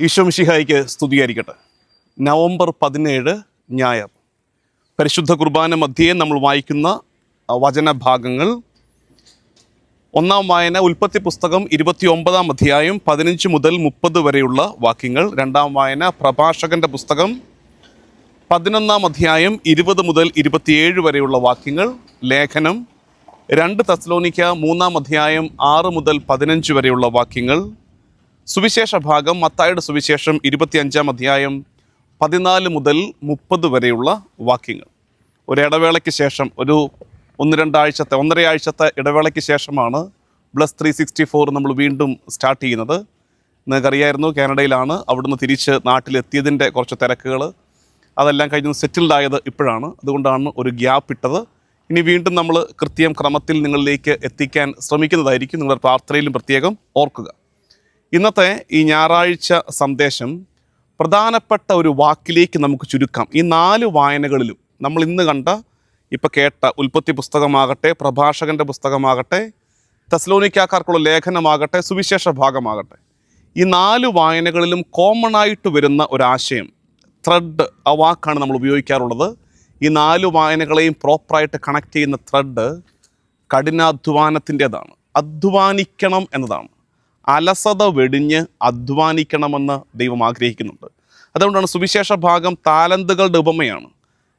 ഈശോമിഷിഹായിക്ക് സ്തുതിയായിരിക്കട്ടെ. നവംബർ പതിനേഴ് ഞായർ. പരിശുദ്ധ കുർബാന മധ്യേ നമ്മൾ വായിക്കുന്ന വചന വചനഭാഗങ്ങൾ. ഒന്നാം വായന ഉൽപ്പത്തി പുസ്തകം ഇരുപത്തി ഒമ്പതാം അധ്യായം പതിനഞ്ച് മുതൽ മുപ്പത് വരെയുള്ള വാക്യങ്ങൾ. രണ്ടാം വായന പ്രഭാഷകന്റെ പുസ്തകം പതിനൊന്നാം അധ്യായം ഇരുപത് മുതൽ ഇരുപത്തിയേഴ് വരെയുള്ള വാക്യങ്ങൾ. ലേഖനം രണ്ട് തസ്ലോനിക്ക മൂന്നാം അധ്യായം ആറ് മുതൽ പതിനഞ്ച് വരെയുള്ള വാക്യങ്ങൾ. സുവിശേഷ ഭാഗം മത്തായുടെ സുവിശേഷം ഇരുപത്തിയഞ്ചാം അധ്യായം പതിനാല് മുതൽ മുപ്പത് വരെയുള്ള വാക്യങ്ങൾ. ഒരു ഇടവേളയ്ക്ക് ശേഷം ഒരു ഒന്ന് രണ്ടാഴ്ചത്തെ ഒന്നര ആഴ്ചത്തെ ഇടവേളയ്ക്ക് ശേഷമാണ് പ്ലസ് ത്രീ സിക്സ്റ്റി ഫോർ നമ്മൾ വീണ്ടും സ്റ്റാർട്ട് ചെയ്യുന്നത്. നിങ്ങൾക്കറിയായിരുന്നു കാനഡയിലാണ് അവിടുന്ന് തിരിച്ച് നാട്ടിലെത്തിയതിന്റെ കുറച്ച് തിരക്കുകൾ. അതെല്ലാം കഴിഞ്ഞ് സെറ്റിൽഡ് ആയത് ഇപ്പോഴാണ്. അതുകൊണ്ടാണ് ഒരു ഗ്യാപ്പ് ഇട്ടത്. ഇനി വീണ്ടും നമ്മൾ കൃത്യം ക്രമത്തിൽ നിങ്ങളിലേക്ക് എത്തിക്കാൻ ശ്രമിക്കുന്നതായിരിക്കും നിങ്ങളുടെ പ്രാർത്ഥനയിലും പ്രത്യേകം ഓർക്കുക. ഇന്നത്തെ ഈ ഞായറാഴ്ച സന്ദേശം പ്രധാനപ്പെട്ട ഒരു വാക്കിലേക്ക് നമുക്ക് ചുരുക്കാം. ഈ നാല് വായനകളിലും നമ്മൾ ഇന്ന് കണ്ട ഇപ്പം കേട്ട ഉൽപ്പത്തി പുസ്തകമാകട്ടെ പ്രഭാഷകന്റെ പുസ്തകമാകട്ടെ തസ്ലോനിക്കാക്കാർക്കുള്ള ലേഖനമാകട്ടെ സുവിശേഷ ഭാഗമാകട്ടെ. ഈ നാല് വായനകളിലും കോമൺ ആയിട്ട് വരുന്ന ഒരാശയം ത്രെഡ് ആ വാക്കാണ് നമ്മൾ ഉപയോഗിക്കാറുള്ളത്. ഈ നാല് വായനകളെയും പ്രോപ്പറായിട്ട് കണക്ട് ചെയ്യുന്ന ത്രെഡ് കഠിനാധ്വാനത്തിന്റെതാണ്. അധ്വാനിക്കണം എന്നതാണ്. അലസത വെടിഞ്ഞ് അധ്വാനിക്കണമെന്ന് ദൈവം ആഗ്രഹിക്കുന്നുണ്ട്. അതുകൊണ്ടാണ് സുവിശേഷ ഭാഗം താലന്തുകളുടെ ഉപമയാണ്.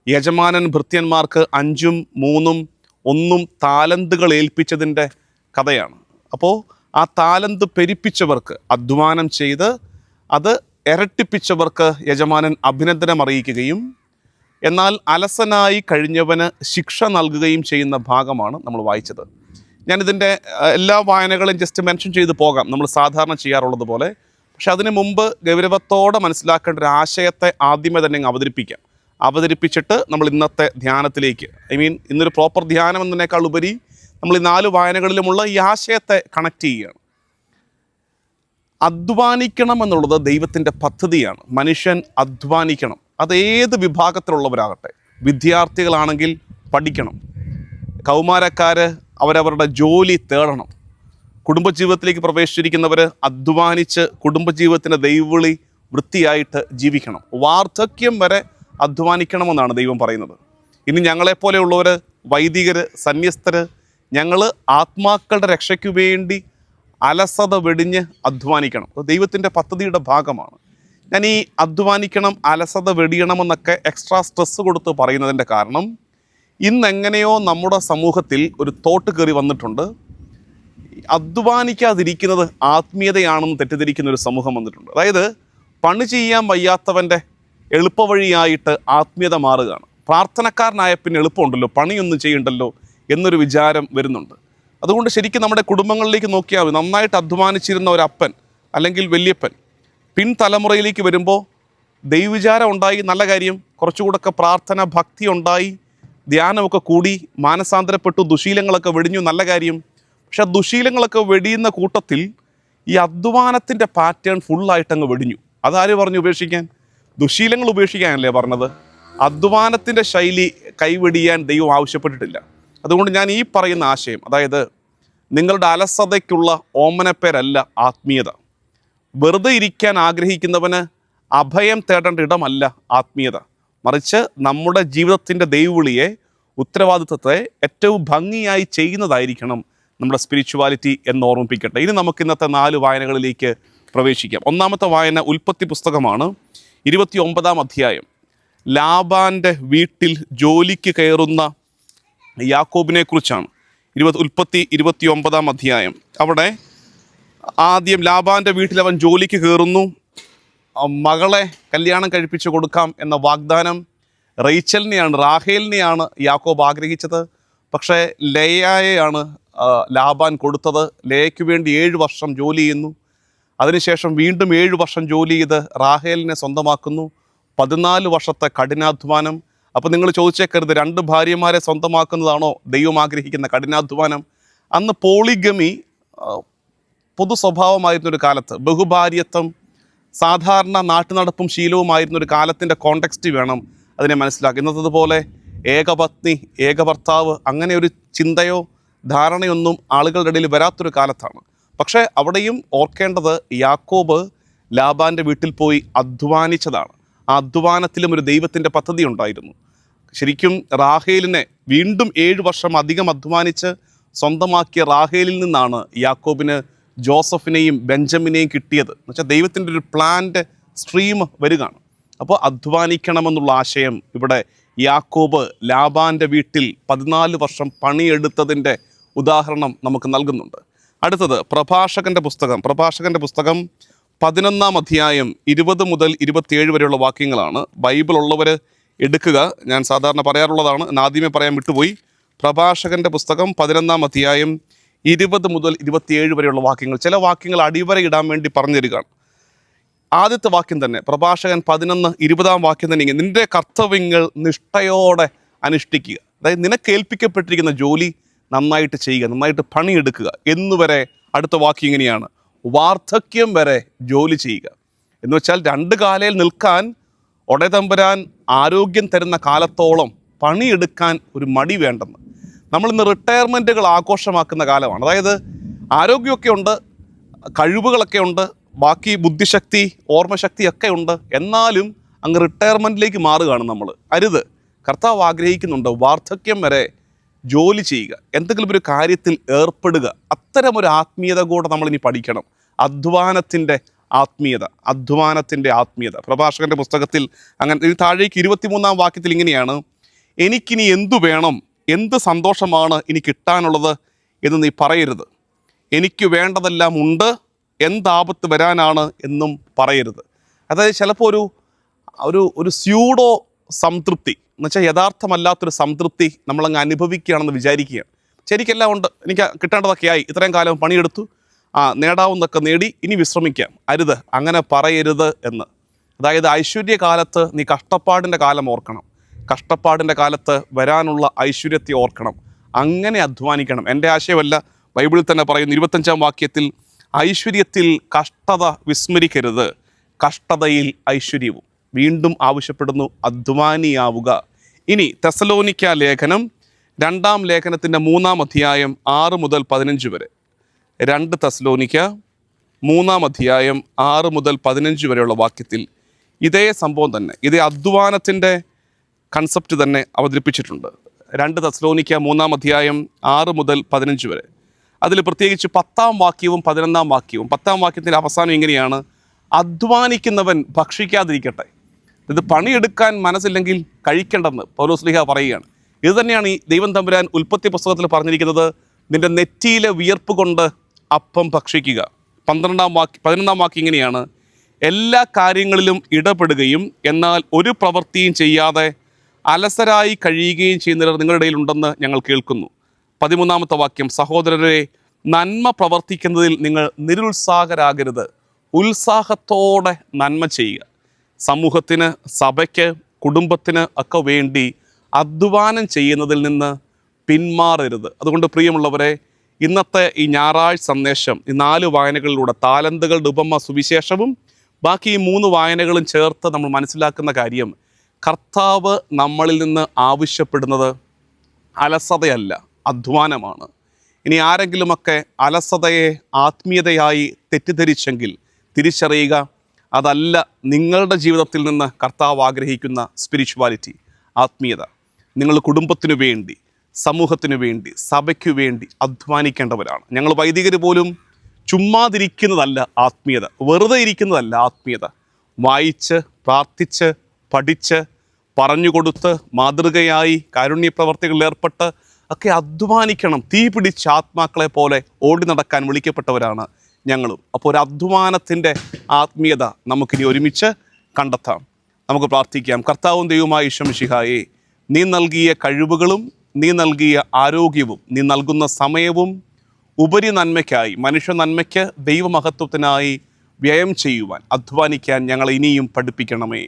യജമാനൻ ഭൃത്യന്മാർക്ക് അഞ്ചും മൂന്നും ഒന്നും താലന്തുകൾ ഏൽപ്പിച്ചതിന്റെ കഥയാണ്. അപ്പോൾ ആ താലന്ത് പെരിപ്പിച്ചവർക്ക് അധ്വാനം ചെയ്ത് അത് ഇരട്ടിപ്പിച്ചവർക്ക് യജമാനൻ അഭിനന്ദനം അറിയിക്കുകയും എന്നാൽ അലസനായി കഴിഞ്ഞവന് ശിക്ഷ നൽകുകയും ചെയ്യുന്ന ഭാഗമാണ് നമ്മൾ വായിച്ചത്. ഞാനിതിന്റെ എല്ലാ വായനകളും ജസ്റ്റ് മെൻഷൻ ചെയ്ത് പോകാം. നമ്മൾ സാധാരണ ചെയ്യാറുള്ളത് പോലെ. പക്ഷെ അതിന് മുമ്പ് ഗൗരവത്തോടെ മനസ്സിലാക്കേണ്ട ഒരു ആശയത്തെ ആദ്യമേ തന്നെ അങ്ങ് അവതരിപ്പിക്കാം. അവതരിപ്പിച്ചിട്ട് നമ്മൾ ഇന്നത്തെ ധ്യാനത്തിലേക്ക് ഐ മീൻ ഇന്നൊരു പ്രോപ്പർ ധ്യാനം എന്നതിനേക്കാൾ ഉപരി നമ്മൾ ഈ നാല് വായനകളിലുമുള്ള ഈ ആശയത്തെ കണക്ട് ചെയ്യുകയാണ്. അധ്വാനിക്കണം എന്നുള്ളത് ദൈവത്തിന്റെ പദ്ധതിയാണ്. മനുഷ്യൻ അധ്വാനിക്കണം. അത് ഏത് വിഭാഗത്തിലുള്ളവരാകട്ടെ. വിദ്യാർത്ഥികളാണെങ്കിൽ പഠിക്കണം. കൗമാരക്കാർ അവരവരുടെ ജോലി തേടണം. കുടുംബജീവിതത്തിലേക്ക് പ്രവേശിച്ചിരിക്കുന്നവർ അധ്വാനിച്ച് കുടുംബജീവിതത്തിന്റെ ദൈവവിളി വൃത്തിയായിട്ട് ജീവിക്കണം. വാർദ്ധക്യം വരെ അധ്വാനിക്കണമെന്നാണ് ദൈവം പറയുന്നത്. ഇനി ഞങ്ങളെപ്പോലെയുള്ളവർ വൈദികർ സന്യസ്തർ ഞങ്ങൾ ആത്മാക്കളുടെ രക്ഷയ്ക്ക് വേണ്ടി അലസത വെടിഞ്ഞ് അധ്വാനിക്കണം. ദൈവത്തിന്റെ പദ്ധതിയുടെ ഭാഗമാണ്. ഞാൻ ഈ അധ്വാനിക്കണം അലസത വെടിയണമെന്നൊക്കെ എക്സ്ട്രാ സ്ട്രെസ് കൊടുത്ത് പറയുന്നതിന്റെ കാരണം ഇന്നെങ്ങനെയോ നമ്മുടെ സമൂഹത്തിൽ ഒരു തോട്ട് കയറി വന്നിട്ടുണ്ട്. അധ്വാനിക്കാതിരിക്കുന്നത് ആത്മീയതയാണെന്ന് തെറ്റിദ്ധരിക്കുന്ന ഒരു സമൂഹം വന്നിട്ടുണ്ട്. അതായത് പണി ചെയ്യാൻ വയ്യാത്തവന്റെ എളുപ്പവഴിയായിട്ട് ആത്മീയത മാറുകയാണ്. പ്രാർത്ഥനക്കാരനായ പിന്നെ എളുപ്പമുണ്ടല്ലോ പണിയൊന്നും ചെയ്യണ്ടല്ലോ എന്നൊരു വിചാരം വരുന്നുണ്ട്. അതുകൊണ്ട് ശരിക്കും നമ്മുടെ കുടുംബങ്ങളിലേക്ക് നോക്കിയാൽ നന്നായിട്ട് അധ്വാനിച്ചിരുന്ന ഒരു അപ്പൻ അല്ലെങ്കിൽ വലിയപ്പൻ പിൻതലമുറയിലേക്ക് വരുമ്പോൾ ദൈവവിചാരം ഉണ്ടായി നല്ല കാര്യം. കുറച്ചുകൂടൊക്കെ പ്രാർത്ഥന ഭക്തി ഉണ്ടായി. ധ്യാനമൊക്കെ കൂടി മാനസാന്തരപ്പെട്ടു ദുശീലങ്ങളൊക്കെ വെടിഞ്ഞു നല്ല കാര്യം. പക്ഷെ ദുശീലങ്ങളൊക്കെ വെടിയുന്ന കൂട്ടത്തിൽ ഈ അധ്വാനത്തിന്റെ പാറ്റേൺ ഫുള്ളായിട്ട് അങ്ങ് വെടിഞ്ഞു. അതാര് പറഞ്ഞു ഉപേക്ഷിക്കാൻ? ദുശീലങ്ങൾ ഉപേക്ഷിക്കാനല്ലേ പറഞ്ഞത്? അധ്വാനത്തിന്റെ ശൈലി കൈവെടിയാൻ ദൈവം ആവശ്യപ്പെട്ടിട്ടില്ല. അതുകൊണ്ട് ഞാൻ ഈ പറയുന്ന ആശയം അതായത് നിങ്ങളുടെ അലസതയ്ക്കുള്ള ഓമനപ്പേരല്ല ആത്മീയത. വെറുതെ ഇരിക്കാൻ ആഗ്രഹിക്കുന്നവന് അഭയം തേടേണ്ട ഇടമല്ല ആത്മീയത. മറിച്ച് നമ്മുടെ ജീവിതത്തിന്റെ ദൈവവിളിയെ ഉത്തരവാദിത്വത്തെ ഏറ്റവും ഭംഗിയായി ചെയ്യുന്നതായിരിക്കണം നമ്മുടെ സ്പിരിച്വാലിറ്റി എന്ന് ഓർമ്മിപ്പിക്കട്ടെ. ഇനി നമുക്ക് ഇന്നത്തെ നാല് വായനകളിലേക്ക് പ്രവേശിക്കാം. ഒന്നാമത്തെ വായന ഉൽപ്പത്തി പുസ്തകമാണ്. ഇരുപത്തി ഒമ്പതാം അധ്യായം. ലാബാന്റെ വീട്ടിൽ ജോലിക്ക് കയറുന്ന യാക്കോബിനെ കുറിച്ചാണ് ഇരുപത് ഉൽപ്പത്തി ഇരുപത്തി ഒമ്പതാം അധ്യായം. അവിടെ ആദ്യം ലാബാന്റെ വീട്ടിൽ അവൻ ജോലിക്ക് കയറുന്നു. മകളെ കല്യാണം കഴിപ്പിച്ചു കൊടുക്കാം എന്ന വാഗ്ദാനം റീച്ചലിനെയാണ് റാഹേലിനെയാണ് യാക്കോബ് ആഗ്രഹിച്ചത്. പക്ഷേ ലേയായെയാണ് ലാബാൻ കൊടുത്തത്. ലേയ്ക്ക് വേണ്ടി ഏഴ് വർഷം ജോലി ചെയ്യുന്നു. അതിനുശേഷം വീണ്ടും ഏഴ് വർഷം ജോലി ചെയ്ത് റാഹേലിനെ സ്വന്തമാക്കുന്നു. പതിനാല് വർഷത്തെ കഠിനാധ്വാനം. അപ്പോൾ നിങ്ങൾ ചോദിച്ചേക്കരുത് രണ്ട് ഭാര്യമാരെ സ്വന്തമാക്കുന്നതാണോ ദൈവം ആഗ്രഹിക്കുന്ന കഠിനാധ്വാനം? അന്ന് പോളിഗമി പൊതു സ്വഭാവമായിരുന്നൊരു കാലത്ത് ബഹുഭാര്യത്വം സാധാരണ നാട്ടുനടപ്പും ശീലവുമായിരുന്ന ഒരു കാലത്തിന്റെ കോണ്ടെക്സ്റ്റ് വേണം അതിനെ മനസ്സിലാക്കുക ഇന്നത്തതുപോലെ ഏകപത്നി ഏകഭർത്താവ് അങ്ങനെ ഒരു ചിന്തയോ ധാരണയൊന്നും ആളുകളുടെ ഇടയിൽ വരാത്തൊരു കാലത്താണ്. പക്ഷേ അവിടെയും ഓർക്കേണ്ടത് യാക്കോബ് ലാബാന്റെ വീട്ടിൽ പോയി അധ്വാനിച്ചതാണ്. ആ അധ്വാനത്തിലും ഒരു ദൈവത്തിന്റെ പദ്ധതി ഉണ്ടായിരുന്നു. ശരിക്കും റാഹേലിനെ വീണ്ടും ഏഴ് വർഷം അധികം അധ്വാനിച്ച് സ്വന്തമാക്കിയ റാഹേലിൽ നിന്നാണ് യാക്കോബിന് ജോസഫിനെയും ബെഞ്ചമിനെയും കിട്ടിയത് എന്ന് വെച്ചാൽ ദൈവത്തിന്റെ ഒരു പ്ലാന്റെ സ്ട്രീം വരികയാണ്. അപ്പോൾ അധ്വാനിക്കണമെന്നുള്ള ആശയം ഇവിടെ യാക്കോബ് ലാബാന്റെ വീട്ടിൽ പതിനാല് വർഷം പണിയെടുത്തതിന്റെ ഉദാഹരണം നമുക്ക് നൽകുന്നുണ്ട്. അടുത്തത് പ്രഭാഷകന്റെ പുസ്തകം. പ്രഭാഷകന്റെ പുസ്തകം പതിനൊന്നാം അധ്യായം ഇരുപത് മുതൽ ഇരുപത്തിയേഴ് വരെയുള്ള വാക്യങ്ങളാണ്. ബൈബിൾ ഉള്ളവർ എടുക്കുക. ഞാൻ സാധാരണ പറയാറുള്ളതാണ്. ആദ്യമേ പറയാൻ വിട്ടുപോയി. പ്രഭാഷകന്റെ പുസ്തകം പതിനൊന്നാം അധ്യായം ഇരുപത് മുതൽ ഇരുപത്തിയേഴ് വരെയുള്ള വാക്യങ്ങൾ. ചില വാക്യങ്ങൾ അടിവര ഇടാൻ വേണ്ടി പറഞ്ഞു തരികയാണ്. ആദ്യത്തെ വാക്യം തന്നെ പ്രഭാഷകൻ പതിനൊന്ന് ഇരുപതാം വാക്യം തന്നെ ഇങ്ങനെ നിന്റെ കർത്തവ്യങ്ങൾ നിഷ്ഠയോടെ അനുഷ്ഠിക്കുക. അതായത് നിനക്ക് ഏൽപ്പിക്കപ്പെട്ടിരിക്കുന്ന ജോലി നന്നായിട്ട് ചെയ്യുക നന്നായിട്ട് പണിയെടുക്കുക എന്നുവരെ അടുത്ത വാക്യം ഇങ്ങനെയാണ് വാർദ്ധക്യം വരെ ജോലി ചെയ്യുക. എന്ന് വെച്ചാൽ രണ്ട് കാലയിൽ നിൽക്കാൻ ഒടതമ്പരാൻ ആരോഗ്യം തരുന്ന കാലത്തോളം പണിയെടുക്കാൻ ഒരു മടി വേണ്ടെന്ന്. നമ്മളിന്ന് റിട്ടയർമെന്റുകൾ ആഘോഷമാക്കുന്ന കാലമാണ്. അതായത് ആരോഗ്യമൊക്കെ ഉണ്ട് കഴിവുകളൊക്കെ ഉണ്ട് ബാക്കി ബുദ്ധിശക്തി ഓർമ്മശക്തി ഒക്കെ ഉണ്ട്. എന്നാലും അങ്ങ് റിട്ടയർമെന്റിലേക്ക് മാറുകയാണ് നമ്മൾ. അരുത്. കർത്താവ് ആഗ്രഹിക്കുന്നുണ്ട് വാർദ്ധക്യം വരെ ജോലി ചെയ്യുക. എന്തെങ്കിലും ഒരു കാര്യത്തിൽ ഏർപ്പെടുക. അത്തരം ഒരു ആത്മീയത കൂടെ നമ്മളിനി പഠിക്കണം. അധ്വാനത്തിന്റെ ആത്മീയത അധ്വാനത്തിന്റെ ആത്മീയത. പ്രഭാഷകന്റെ പുസ്തകത്തിൽ അങ്ങനെ താഴേക്ക് ഇരുപത്തിമൂന്നാം വാക്യത്തിൽ ഇങ്ങനെയാണ് എനിക്കിനി എന്തു വേണം? എന്ത് സന്തോഷമാണ് ഇനി കിട്ടാനുള്ളത് എന്ന് നീ പറയരുത്. എനിക്ക് വേണ്ടതെല്ലാം ഉണ്ട് എന്താപത്ത് വരാനാണ് എന്നും പറയരുത്. അതായത് ചിലപ്പോൾ ഒരു ഒരു ഒരു സ്യൂഡോ സംതൃപ്തി എന്ന് വെച്ചാൽ യഥാർത്ഥമല്ലാത്തൊരു സംതൃപ്തി നമ്മളങ്ങ് അനുഭവിക്കുകയാണെന്ന് വിചാരിക്കുകയാണ്. ശരിക്കെല്ലാം ഉണ്ട് എനിക്ക് കിട്ടേണ്ടതൊക്കെ ആയി. ഇത്രയും കാലം പണിയെടുത്തു. ആ നേടാവുന്നതൊക്കെ നേടി ഇനി വിശ്രമിക്കാം. അരുത് അങ്ങനെ പറയരുത് എന്ന്. അതായത് ഐശ്വര്യകാലത്ത് നീ കഷ്ടപ്പാടിന്റെ കാലം ഓർക്കണം. കഷ്ടപ്പാടിന്റെ കാലത്ത് വരാനുള്ള ഐശ്വര്യത്തെ ഓർക്കണം. അങ്ങനെ അധ്വാനിക്കണം. എന്റെ ആശയമല്ല ബൈബിളിൽ തന്നെ പറയുന്ന ഇരുപത്തഞ്ചാം വാക്യത്തിൽ ഐശ്വര്യത്തിൽ കഷ്ടത വിസ്മരിക്കരുത്. കഷ്ടതയിൽ ഐശ്വര്യവും. വീണ്ടും ആവശ്യപ്പെടുന്നു അധ്വാനിയാവുക. ഇനി തെസലോനിക്ക ലേഖനം രണ്ടാം ലേഖനത്തിന്റെ മൂന്നാം അധ്യായം ആറ് മുതൽ പതിനഞ്ച് വരെ. രണ്ട് തെസലോനിക്ക മൂന്നാം അധ്യായം ആറ് മുതൽ പതിനഞ്ച് വരെയുള്ള വാക്യത്തിൽ ഇതേ സംഭവം തന്നെ. ഇതേ അധ്വാനത്തിന്റെ കൺസെപ്റ്റ് തന്നെ അവതരിപ്പിച്ചിട്ടുണ്ട്. രണ്ട് തസ്ലോനിക്ക മൂന്നാം അധ്യായം ആറ് മുതൽ പതിനഞ്ച് വരെ. അതിൽ പ്രത്യേകിച്ച് പത്താം വാക്യവും പതിനൊന്നാം വാക്യവും. പത്താം വാക്യത്തിന്റെ അവസാനം ഇങ്ങനെയാണ് അധ്വാനിക്കുന്നവൻ ഭക്ഷിക്കാതിരിക്കട്ടെ. ഇത് പണിയെടുക്കാൻ മനസ്സില്ലെങ്കിൽ കഴിക്കേണ്ടെന്ന് പൗലോസ്ലിഹ പറയുകയാണ്. ഇത് തന്നെയാണ് ഈ ദൈവം തമ്പുരാൻ ഉൽപ്പത്തി പുസ്തകത്തിൽ പറഞ്ഞിരിക്കുന്നത്. നിന്റെ നെറ്റിയിലെ വിയർപ്പ് കൊണ്ട് അപ്പം ഭക്ഷിക്കുക. പന്ത്രണ്ടാം വാക്യ പതിനൊന്നാം വാക്യം ഇങ്ങനെയാണ്. എല്ലാ കാര്യങ്ങളിലും ഇടപെടുകയും എന്നാൽ ഒരു പ്രവൃത്തിയും ചെയ്യാതെ അലസരായി കഴിയുകയും ചെയ്യുന്നവർ നിങ്ങളുടെ ഇടയിൽ ഉണ്ടെന്ന് ഞങ്ങൾ കേൾക്കുന്നു. പതിമൂന്നാമത്തെ വാക്യം സഹോദരരെ നന്മ പ്രവർത്തിക്കുന്നതിൽ നിങ്ങൾ നിരുത്സാഹരാകരുത്. ഉത്സാഹത്തോടെ നന്മ ചെയ്യുക. സമൂഹത്തിന് സഭയ്ക്ക് കുടുംബത്തിന് ഒക്കെ വേണ്ടി അധ്വാനം ചെയ്യുന്നതിൽ നിന്ന് പിന്മാറരുത്. അതുകൊണ്ട് പ്രിയമുള്ളവരെ ഇന്നത്തെ ഈ ഞായറാഴ്ച സന്ദേശം ഈ നാല് വായനകളിലൂടെ താലന്തുകളുടെ ഉപമ സുവിശേഷവും ബാക്കി ഈ മൂന്ന് വായനകളും ചേർത്ത് നമ്മൾ മനസ്സിലാക്കുന്ന കാര്യം കർത്താവ് നമ്മളിൽ നിന്ന് ആവശ്യപ്പെടുന്നത് അലസതയല്ല അധ്വാനമാണ്. ഇനി ആരെങ്കിലുമൊക്കെ അലസതയെ ആത്മീയതയായി തെറ്റിദ്ധരിച്ചെങ്കിൽ തിരിച്ചറിയുക അതല്ല നിങ്ങളുടെ ജീവിതത്തിൽ നിന്ന് കർത്താവ് ആഗ്രഹിക്കുന്ന സ്പിരിച്വാലിറ്റി ആത്മീയത. നിങ്ങൾ കുടുംബത്തിനു വേണ്ടി സമൂഹത്തിനു വേണ്ടി സഭയ്ക്കു വേണ്ടി അധ്വാനിക്കേണ്ടവരാണ്. ഞങ്ങൾ വൈദികർ പോലും ചുമ്മാതിരിക്കുന്നതല്ല ആത്മീയത. വെറുതെ ഇരിക്കുന്നതല്ല ആത്മീയത. വായിച്ച് പ്രാർത്ഥിച്ച് പഠിച്ച് പറഞ്ഞുകൊടുത്ത് മാതൃകയായി കാരുണ്യ പ്രവർത്തികളിൽ ഏർപ്പെട്ട് ഒക്കെ അധ്വാനിക്കണം തീ പിടിച്ച ആത്മാക്കളെ പോലെ ഓടി നടക്കാൻ വിളിക്കപ്പെട്ടവരാണ് ഞങ്ങളും. അപ്പോൾ ഒരു അധ്വാനത്തിന്റെ ആത്മീയത നമുക്കിനി ഒരുമിച്ച് കണ്ടെത്താം. നമുക്ക് പ്രാർത്ഥിക്കാം. കർത്താവും ദൈവമായ ഈശ്വമിഷിഹായെ നീ നൽകിയ കഴിവുകളും നീ നൽകിയ ആരോഗ്യവും നീ നൽകുന്ന സമയവും ഉപരി നന്മയ്ക്കായി മനുഷ്യ നന്മയ്ക്ക് ദൈവമഹത്വത്തിനായി വ്യയം ചെയ്യുവാൻ അധ്വാനിക്കാൻ ഞങ്ങളെ ഇനിയും പഠിപ്പിക്കണമേ.